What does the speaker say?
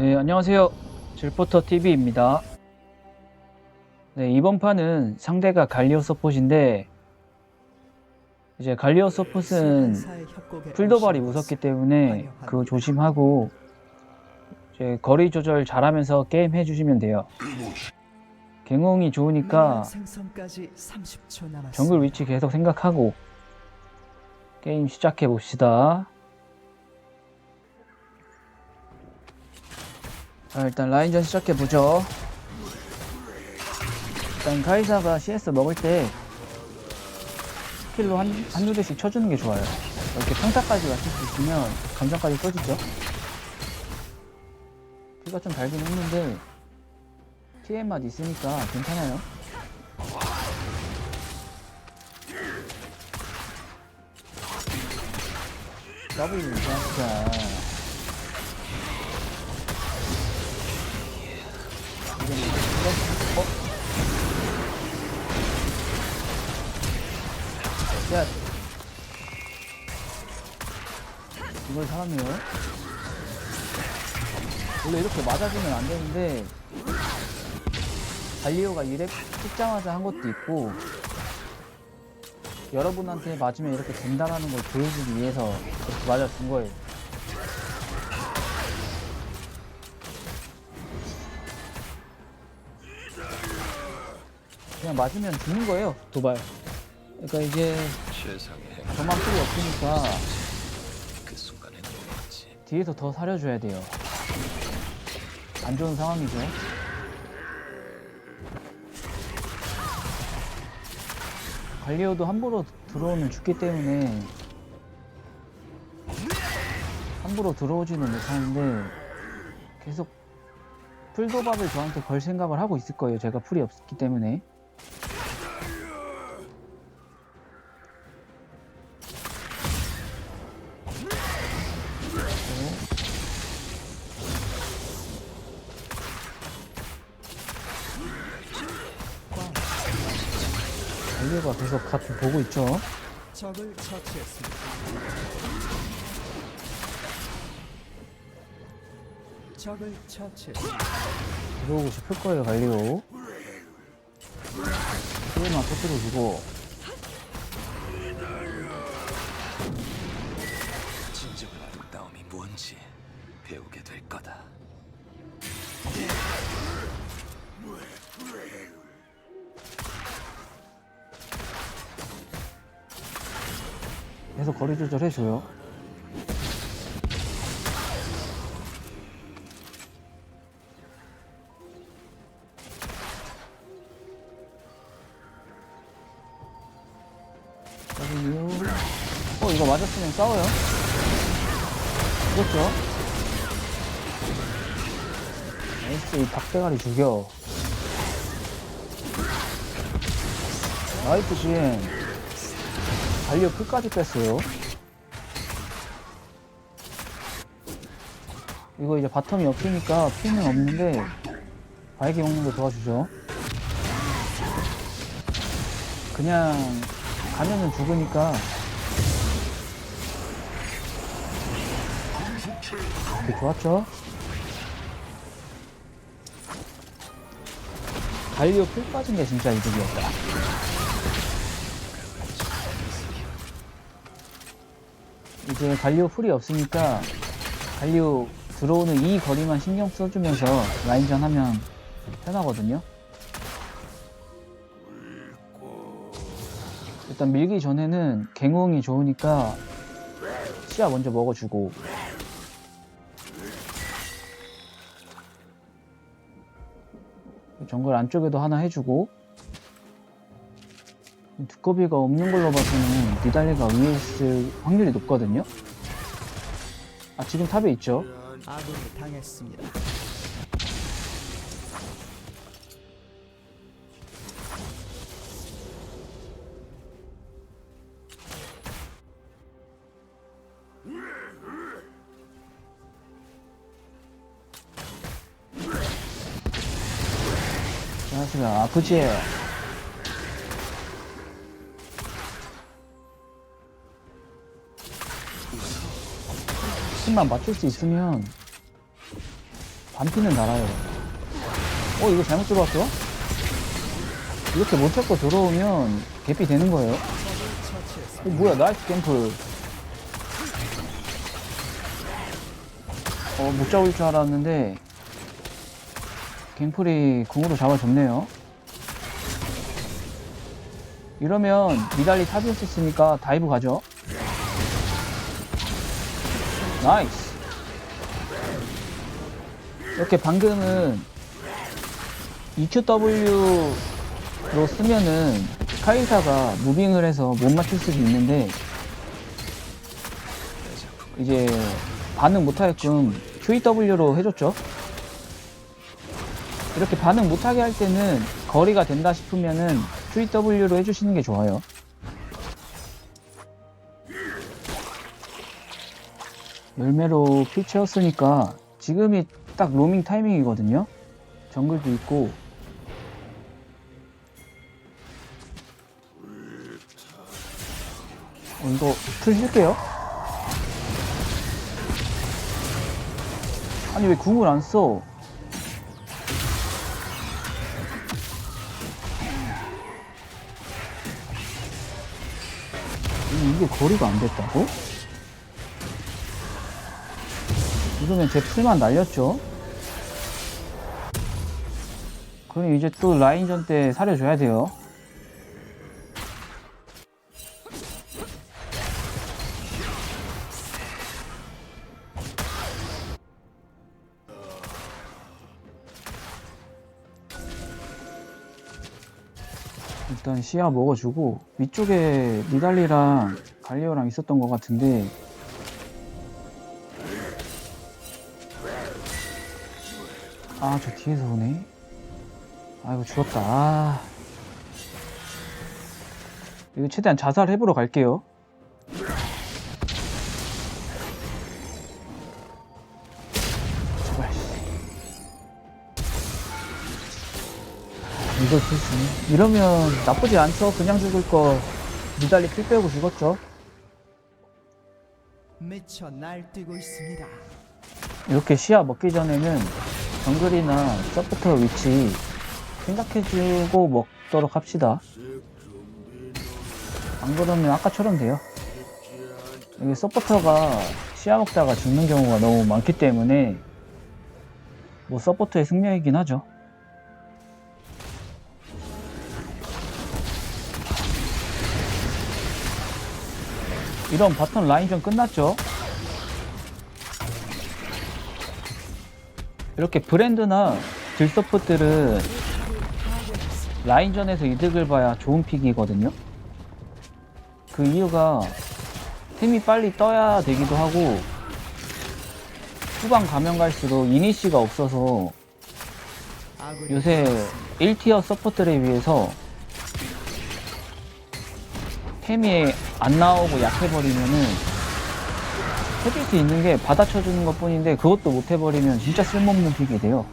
네, 안녕하세요. 질포터 TV입니다. 네, 이번 판은 상대가 갈리오 서폿인데 이제 갈리오 서폿은 풀도발이 무섭기 때문에 그거 조심하고 이제 거리 조절 잘하면서 게임 해주시면 돼요. 갱홍이 좋으니까 생성까지 30초 남았습니다. 정글 위치 계속 생각하고 게임 시작해 봅시다. 자, 일단 라인전 시작해 보죠. 일단 카이사가 CS 먹을 때 스킬로 한, 한두 대씩 쳐주는 게 좋아요. 이렇게 평타까지 맞출 수 있으면 감정까지 써지죠. 피가 좀 달긴 했는데 TM 맛 있으니까 괜찮아요. W 진짜 이게 뭐 어? 야 이걸 사람이요? 원래 이렇게 맞아주면 안 되는데 달리오가 이랩 찍자마자 한 것도 있고 여러분한테 맞으면 이렇게 된다라는 걸 보여주기 위해서 이렇게 맞아준 거예요. 그냥 맞으면 죽는 거예요, 도발. 그러니까 이제 최상의 행 저만 풀이 없으니까 그. 뒤에서 더 사려줘야 돼요. 안 좋은 상황이죠. 갈리오도 함부로 들어오면 죽기 때문에 함부로 들어오지는 못하는데 계속 풀도박을 저한테 걸 생각을 하고 있을 거예요. 제가 풀이 없기 때문에. 갈리오가 계속 같이 보고 있죠. 적을 처치했습니다. 적을 처치했습니다. 들어오고 싶을 거예요, 갈리오. 피해만 터뜨려주고. 진정한 아름다움이 뭔지 배우게 될 거다. 계속 거리 조절해줘요. W. 어, 이거 맞았으면 싸워요. 죽었죠? 나이스, 이 닭대가리 죽여. 나이스 GM. 달려 끝까지 뺐어요. 이거 이제 바텀이 없으니까 피는 없는데 바이기 먹는 거 도와주죠. 그냥 가면은 죽으니까 이렇게 좋았죠? 달리오 풀 빠진 게 진짜 이득이었다. 이제 갈리오 풀이 없으니까 갈리오 들어오는 이 거리만 신경 써주면서 라인전 하면 편하거든요. 일단 밀기 전에는 갱홍이 좋으니까 시야 먼저 먹어주고 정글 안쪽에도 하나 해주고 두꺼비가 없는 걸로 봐서는 니달리가 위에 있을 확률이 높거든요. 아 지금 탑에 있죠. 아군이 당했습니다. 안녕하세요. 아프지? 힘만 맞출 수 있으면 반피는 달아요. 어, 이거 잘못 들어왔어? 이렇게 못 찾고 들어오면 개피 되는 거예요. 어, 뭐야, 나이스 캠프. 어, 못 잡을 줄 알았는데, 갱플이 궁으로 잡아줬네요. 이러면 미달리 탑이었 있으니까 다이브 가죠. 나이스. 이렇게 방금은 EQW로 쓰면은 카이사가 무빙을 해서 못 맞출 수도 있는데 이제 반응 못하게끔 QEW로 해줬죠. 이렇게 반응 못하게 할 때는 거리가 된다 싶으면은 QEW로 해주시는 게 좋아요. 열매로 피 채웠으니까 지금이 딱 로밍 타이밍이거든요. 정글도 있고 어, 이거 풀 쓸게요. 아니 왜 궁을 안 써? 이게 거리가 안 됐다고? 이러면 제 풀만 날렸죠? 그럼 이제 또 라인전 때 사려줘야 돼요. 일단 시야 먹어주고 위쪽에 니달리랑 갈리오랑 있었던 것 같은데 아 저 뒤에서 오네. 아이고 죽었다. 아. 이거 최대한 자살해보러 갈게요. 제발. 이걸 죽지 이러면 나쁘지 않죠. 그냥 죽을 거 니달리 필 빼고 죽었죠. 미쳐 날뛰고 있습니다. 이렇게 시야 먹기 전에는 정글이나 서포터 위치 생각해주고 먹도록 합시다. 안 그러면 아까처럼 돼요. 이게 서포터가 시야 먹다가 죽는 경우가 너무 많기 때문에 뭐 서포터의 승리이긴 하죠. 이런 바텀 라인전 끝났죠? 이렇게 브랜드나 딜서폿들은 라인전에서 이득을 봐야 좋은 픽이거든요. 그 이유가 템이 빨리 떠야 되기도 하고 후반 가면 갈수록 이니시가 없어서 요새 1티어 서포트에 비해서 템이 안 나오고 약해버리면은 해줄 수 있는 게 받아쳐주는 것 뿐인데 그것도 못 해버리면 진짜 쓸모없는 픽이 돼요.